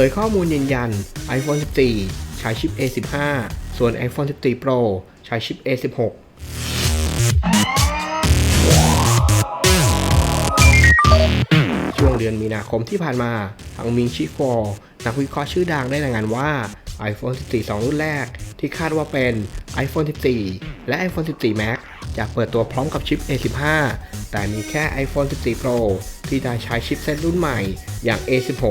ผยข้อมูลยืนยัน iPhone 14 ใช้ชิป A15 ส่วน iPhone 14 Pro ใช้ชิป A16 ช่วงเดือนมีนาคมที่ผ่านมาทางมิงชิฟอร์นักวิเคราะห์ชื่อดังได้รายงานว่า iPhone 14 2 รุ่นแรก ที่คาดว่าเป็น iPhone 14 และ iPhone 14 Max จะเปิดตัวพร้อมกับชิป A15 แต่มีแค่ iPhone 14 Pro ที่ได้ใช้ชิปเซตรุ่นใหม่อย่าง A16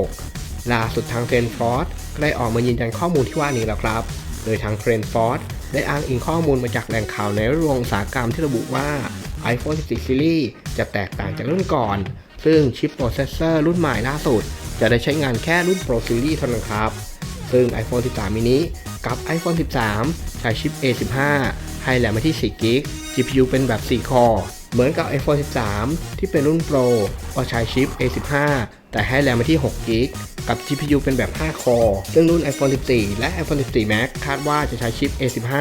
ล่าสุดทางเทรนฟอร์ดก็ได้ออกมายืนยันข้อมูลที่ว่านี้แล้วครับ โดยทางเทรนฟอร์ดได้อ้างอิงข้อมูลมาจากแหล่งข่าวในวงอุตสาหกรรมที่ระบุว่า iPhone 14 Series จะแตกต่างจากรุ่นก่อน ซึ่งชิปโปรเซสเซอร์รุ่นใหม่ล่าสุด จะได้ใช้งานแค่รุ่น Pro Series เท่านั้นครับ ซึ่ง iPhone 13 mini กับ iPhone 13 ใช้ชิป A15 ให้แรมมาที่4 g b GPU เป็นแบบ 4 คอร์ เหมือนกับ iPhone 13 ที่เป็นรุ่น Pro ก็ใช้ชิป A15 แต่ให้แรมมาที่6 g b กับ GPU เป็นแบบ 5 คอร์ซึ่งรุ่น iPhone 14 และ iPhone 14 Max คาดว่าจะใช้ชิป A15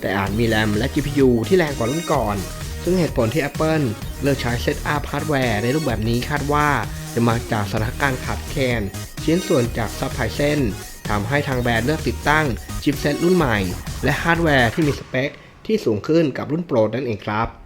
แต่อาจมีแรมและ GPU ที่แรงกว่ารุ่นก่อน ซึ่งเหตุผลที่ Apple เลือกใช้เซตอัพฮาร์ดแวร์ในรูปแบบนี้คาดว่าจะมาจากสถานการณ์ขาดแคลนชิ้นส่วนจากซัพพลายเซนทำให้ทางแบรนด์เลือกติดตั้งชิปเซตรุ่นใหม่ และฮาร์ดแวร์ที่มีสเปคที่สูงขึ้นกับรุ่นโปรนั่นเองครับ